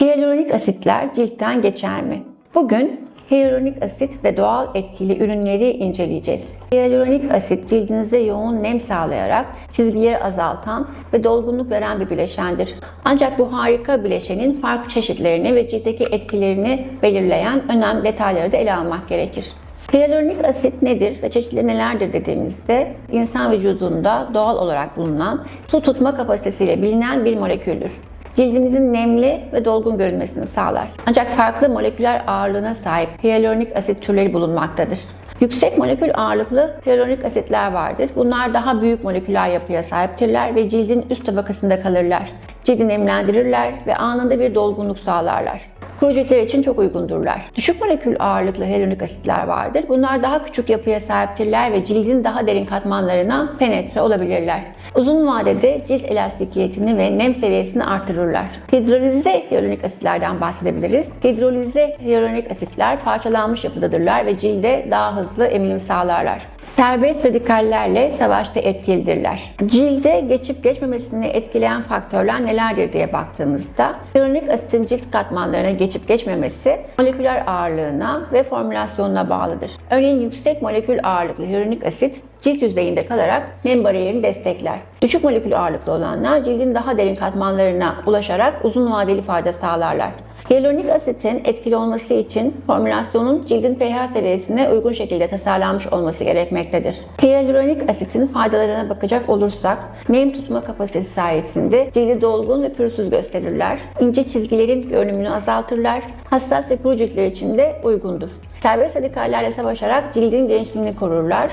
Hyaluronik asitler ciltten geçer mi? Bugün hyaluronik asit ve doğal etkili ürünleri inceleyeceğiz. Hyaluronik asit cildinize yoğun nem sağlayarak çizgileri azaltan ve dolgunluk veren bir bileşendir. Ancak bu harika bileşenin farklı çeşitlerini ve ciltteki etkilerini belirleyen önemli detayları da ele almak gerekir. Hyaluronik asit nedir ve çeşitleri nelerdir dediğimizde insan vücudunda doğal olarak bulunan su tutma kapasitesiyle bilinen bir moleküldür cildimizin nemli ve dolgun görünmesini sağlar. Ancak farklı moleküler ağırlığına sahip hyaluronik asit türleri bulunmaktadır. Yüksek molekül ağırlıklı hyaluronik asitler vardır. Bunlar daha büyük moleküler yapıya sahiptirler ve cildin üst tabakasında kalırlar. Cildi nemlendirirler ve anında bir dolgunluk sağlarlar. Kuru için çok uygundurlar. Düşük molekül ağırlıklı hyaluronik asitler vardır. Bunlar daha küçük yapıya sahiptirler ve cildin daha derin katmanlarına penetre olabilirler. Uzun vadede cilt elastikiyetini ve nem seviyesini artırırlar. Hidrolize hyaluronik asitlerden bahsedebiliriz. Hidrolize hyaluronik asitler parçalanmış yapıdadırlar ve cilde daha hızlı emilim sağlarlar. Serbest radikallerle savaşta etkilidirler. Cilde geçip geçmemesini etkileyen faktörler nelerdir diye baktığımızda hyaluronik asitin cilt katmanlarına geçip geçmemesi moleküler ağırlığına ve formülasyonuna bağlıdır. Örneğin yüksek molekül ağırlıklı hyaluronik asit cilt yüzeyinde kalarak nem bariyerini destekler. Düşük molekül ağırlıklı olanlar cildin daha derin katmanlarına ulaşarak uzun vadeli fayda sağlarlar. Hyaluronik asitin etkili olması için formülasyonun cildin pH seviyesine uygun şekilde tasarlanmış olması gerekmektedir. Hyaluronik asitin faydalarına bakacak olursak, nem tutma kapasitesi sayesinde cildi dolgun ve pürüzsüz gösterirler. İnce çizgilerin görünümünü azaltırlar. Hassas ve kuru ciltler için de uygundur. Serbest radikallerle savaşarak cildin gençliğini korurlar.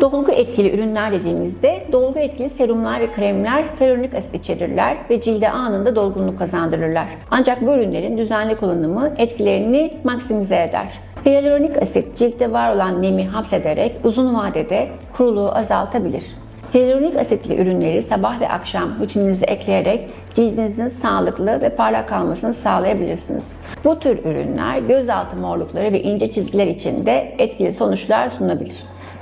Dolgu etkili ürünler dediğimizde dolgu etkili serumlar ve kremler hyaluronik asit içerirler ve cilde anında dolgunluk kazandırırlar. Ancak bu ürünlerin düzenli kullanımı etkilerini maksimize eder. Hyaluronik asit ciltte var olan nemi hapsederek uzun vadede kuruluğu azaltabilir. Hyaluronik asitli ürünleri sabah ve akşam rutininize ekleyerek cildinizin sağlıklı ve parlak kalmasını sağlayabilirsiniz. Bu tür ürünler gözaltı morlukları ve ince çizgiler için de etkili sonuçlar sunabilir.